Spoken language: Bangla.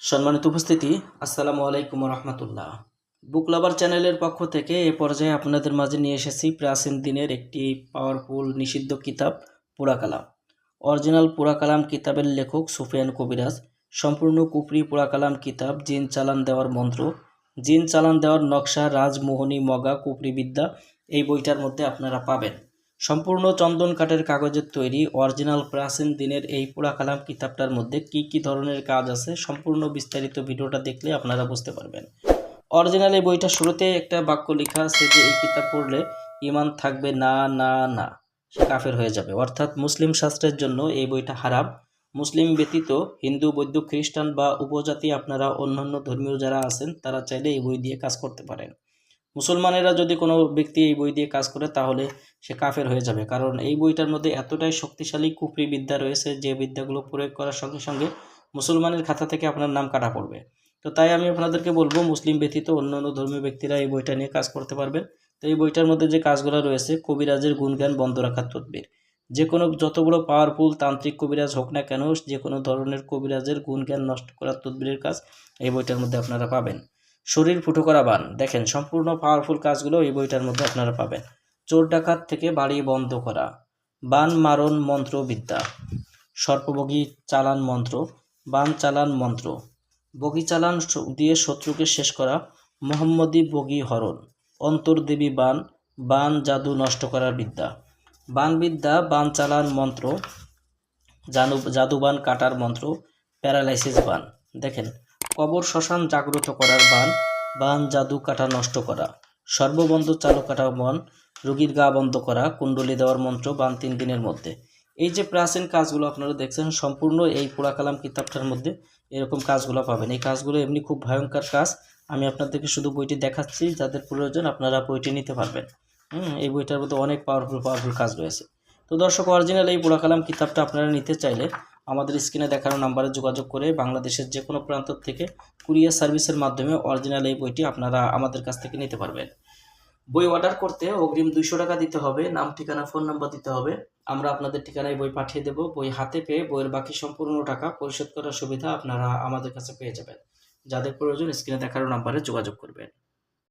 সম্মানিত উপস্থিতি, আসসালামু আলাইকুম রহমতুল্লাহ। বুক লাভার চ্যানেলের পক্ষ থেকে এ পর্যায়ে আপনাদের মাঝে নিয়ে এসেছি প্রাচীন দিনের একটি পাওয়ারফুল নিষিদ্ধ কিতাব পুরাকালাম অরিজিনাল পুরাকালাম কিতাবের লেখক সুফিয়ান কবিরাজ। সম্পূর্ণ কুপরি পুরাকালাম কিতাব, জিন চালান দেওয়ার মন্ত্র। জিন চালান দেওয়ার নকশা রাজমোহনী মগা কুপরি বিদ্যা, এই বইটার মধ্যে আপনারা পাবেন। সম্পূর্ণ চন্দন কাঠের কাগজের তৈরি অরিজিনাল প্রাচীন দিনের এই পুরাকালাম কিতাবটার মধ্যে কি কি ধরনের কাজ আছে সম্পূর্ণ বিস্তারিত ভিডিওটা দেখলে আপনারা বুঝতে পারবেন। অরিজিনাল এই বইটা শুরুতে একটা বাক্য লেখা আছে যে এই কিতাব পড়লে ইমান থাকবে না না না, সে কাফের হয়ে যাবে। অর্থাৎ মুসলিম শাস্ত্রের জন্য এই বইটা হারাম। মুসলিম ব্যতীত হিন্দু, বৌদ্ধ, খ্রিস্টান বা উপজাতি, আপনারা অন্যান্য ধর্মীয় যারা আছেন, তারা চাইলে এই বই দিয়ে কাজ করতে পারেন। মুসলমানেরা যদি কোনো ব্যক্তি এই বই দিয়ে কাজ করে, তাহলে সে কাফের হয়ে যাবে। কারণ এই বইটার মধ্যে এতটাই শক্তিশালী কুফরি বিদ্যা রয়েছে যে বিদ্যাগুলো প্রয়োগ করার সঙ্গে সঙ্গে মুসলমানের খাতা থেকে আপনার নাম কাটা পড়বে। তো তাই আমি আপনাদেরকে বলব, মুসলিম ব্যতীত অন্যান্য ধর্মীয় ব্যক্তিরা এই বইটা নিয়ে কাজ করতে পারবেন তো এই বইটার মধ্যে যে কাজগুলো রয়েছে, কবিরাজের গুণগান বন্ধ রাখার তদবির। যে কোনো যত বড় পাওয়ারফুল তান্ত্রিক কবিরাজ হোক না কেন, যে কোনো ধরনের কবিরাজের গুণজ্ঞান নষ্ট করার তদবিরের কাজ এই বইটার মধ্যে আপনারা পাবেন। শরীর ফুটো করা বান। দেখেন, সম্পূর্ণ পাওয়ারফুল কাজগুলো এই বইটার মধ্যে আপনারা পাবেন। চোর ডাকাত থেকে বাড়ি বন্ধ করা। বান মারণ মন্ত্র বিদ্যা। সর্পবগী চালান মন্ত্র। বান চালান মন্ত্র। বগি চালান দিয়ে শত্রুকে শেষ করা। মোহাম্মদী বগি হরণ। অন্তর্দেবী বান। বান জাদু নষ্ট করার বিদ্যা। বান বিদ্যা, বান চালান মন্ত্র। জানু জাদুবান কাটার মন্ত্র। প্যারালাইসিস বান। দেখেন কবর শ্মশান জাগ্রত করার বান বান, জাদু কাটা নষ্ট করা। সর্ববন্ধ চালু কাটা মন, রোগীর গা বন্ধ করা, কুণ্ডলি দেওয়ার মন্ত্র বান তিন দিনের মধ্যে। এই যে প্রাচীন কাজগুলো আপনারা দেখছেন, সম্পূর্ণ এই পুরাকালাম কিতাবটার মধ্যে এরকম কাজগুলো পাবেন। এই কাজগুলো এমনি খুব ভয়ঙ্কর কাজ। আমি আপনাদেরকে শুধু বইটি দেখাচ্ছি, যাদের প্রয়োজন আপনারা বইটি নিতে পারবেন। হুম, এই বইটার মধ্যে অনেক পাওয়ারফুল পাওয়ারফুল কাজ রয়েছে। তো দর্শক অরিজিনাল এই পুরাকালাম কিতাবটা আপনারা নিতে চাইলে আমাদের স্ক্রিনে দেখানো নাম্বারে যোগাযোগ করে বাংলাদেশের যে কোনো প্রান্ত থেকে কুরিয়ার সার্ভিসের মাধ্যমে অরিজিনাল এই বইটি আপনারা আমাদের কাছ থেকে নিতে পারবেন। বই অর্ডার করতে অগ্রিম দুইশো টাকা দিতে হবে, নাম, ঠিকানা ফোন নাম্বার দিতে হবে। আমরা আপনাদের ঠিকানায় বই পাঠিয়ে দেব। বই হাতে পেয়ে বইয়ের বাকি সম্পূর্ণ টাকা পরিশোধ করার সুবিধা আপনারা আমাদের কাছে পেয়ে যাবেন। যাদের প্রয়োজন স্ক্রিনে দেখানো নাম্বারে যোগাযোগ করবেন।